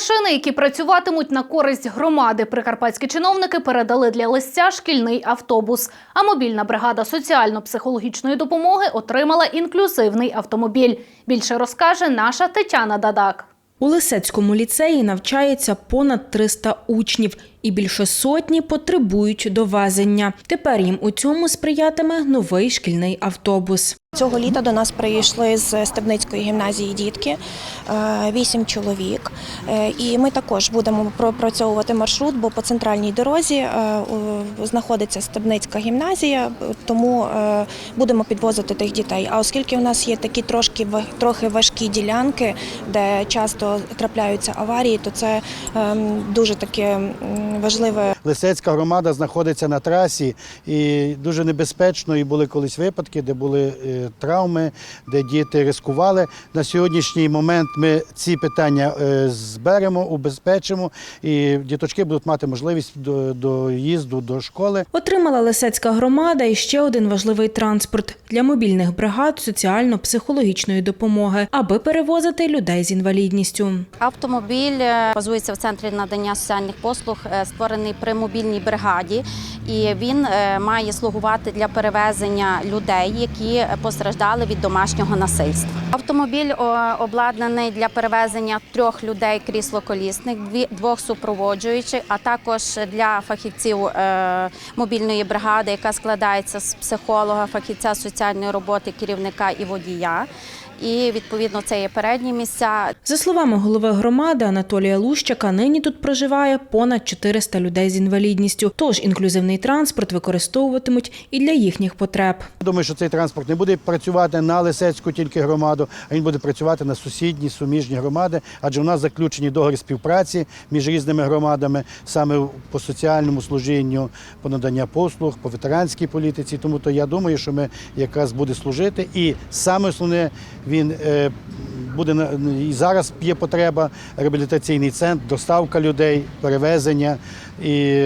Машини, які працюватимуть на користь громади, прикарпатські чиновники передали для листя шкільний автобус. А мобільна бригада соціально-психологічної допомоги отримала інклюзивний автомобіль. Більше розкаже наша Тетяна Дадак. У Лисецькому ліцеї навчається понад 300 учнів, і більше сотні потребують довезення. Тепер їм у цьому сприятиме новий шкільний автобус. Цього літа до нас прийшли з Стебницької гімназії дітки, е, вісім чоловік. Е, І ми також будемо пропрацьовувати маршрут, бо по центральній дорозі е, знаходиться Стебницька гімназія, тому будемо підвозити тих дітей. А оскільки у нас є такі трошки трохи важкі ділянки, де часто трапляються аварії, то це ем, дуже таке важливе Лисецька громада знаходиться на трасі і дуже небезпечно. І були колись випадки, де були е, травми, де діти ризикували. На сьогоднішній момент ми ці питання е, зберемо, убезпечимо, і діточки будуть мати можливість до, до їзду до школи. Отримала Лисецька громада і ще один важливий транспорт для мобільних бригад соціально-психологічної допомоги, аби перевозити людей з інвалідністю. Автомобіль е, базується в центрі надання соціальних послуг, створений при мобільній бригаді, і він е, має слугувати для перевезення людей, які постраждали від домашнього насильства. Автомобіль обладнаний для перевезення трьох людей крісло-колісних, дві- двох супроводжуючих, а також для фахівців е, мобільної бригади, яка складається з психолога, фахівця соціальної роботи, керівника і водія. І відповідно це є передні місця. За словами голови громади Анатолія Лущака, нині тут проживає понад 400 людей з інвалідністю. Тож інклюзивний транспорт використовуватимуть і для їхніх потреб. Думаю, що цей транспорт не буде працювати на Лисецьку тільки громаду, а він буде працювати на сусідні суміжні громади, адже у нас заключені договори співпраці між різними громадами саме по соціальному служінню, по надання послуг, по ветеранській політиці. Тому то я думаю, що ми якраз буде служити. І саме основне він е, буде і зараз є потреба реабілітаційний центр, доставка людей, перевезення, і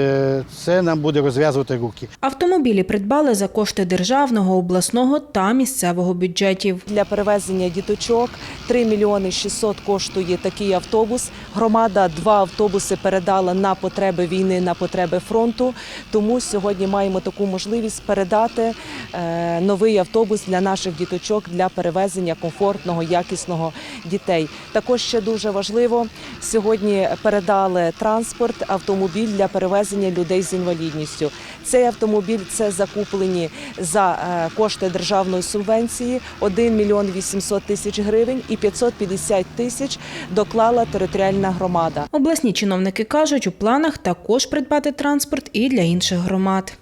це нам буде розв'язувати руки. Автомобілі придбали за кошти державного, обласного та місцевого бюджетів. Для перевезення діточок 3 мільйони 600 коштує такий автобус. Громада два автобуси передала на потреби війни, на потреби фронту. Тому сьогодні маємо таку можливість передати е, новий автобус для наших діточок для перевезення комфортного, якісного дітей. Також ще дуже важливо сьогодні передали транспорт, автомобіль для перевезення людей з інвалідністю. Цей автомобіль це закуплені за е, кошти державної субвенції 1 мільйон 800 тисяч гривень і 550 тисяч доклала територіальна громада. Обласні чиновники кажуть, у планах також придбати транспорт і для інших громад.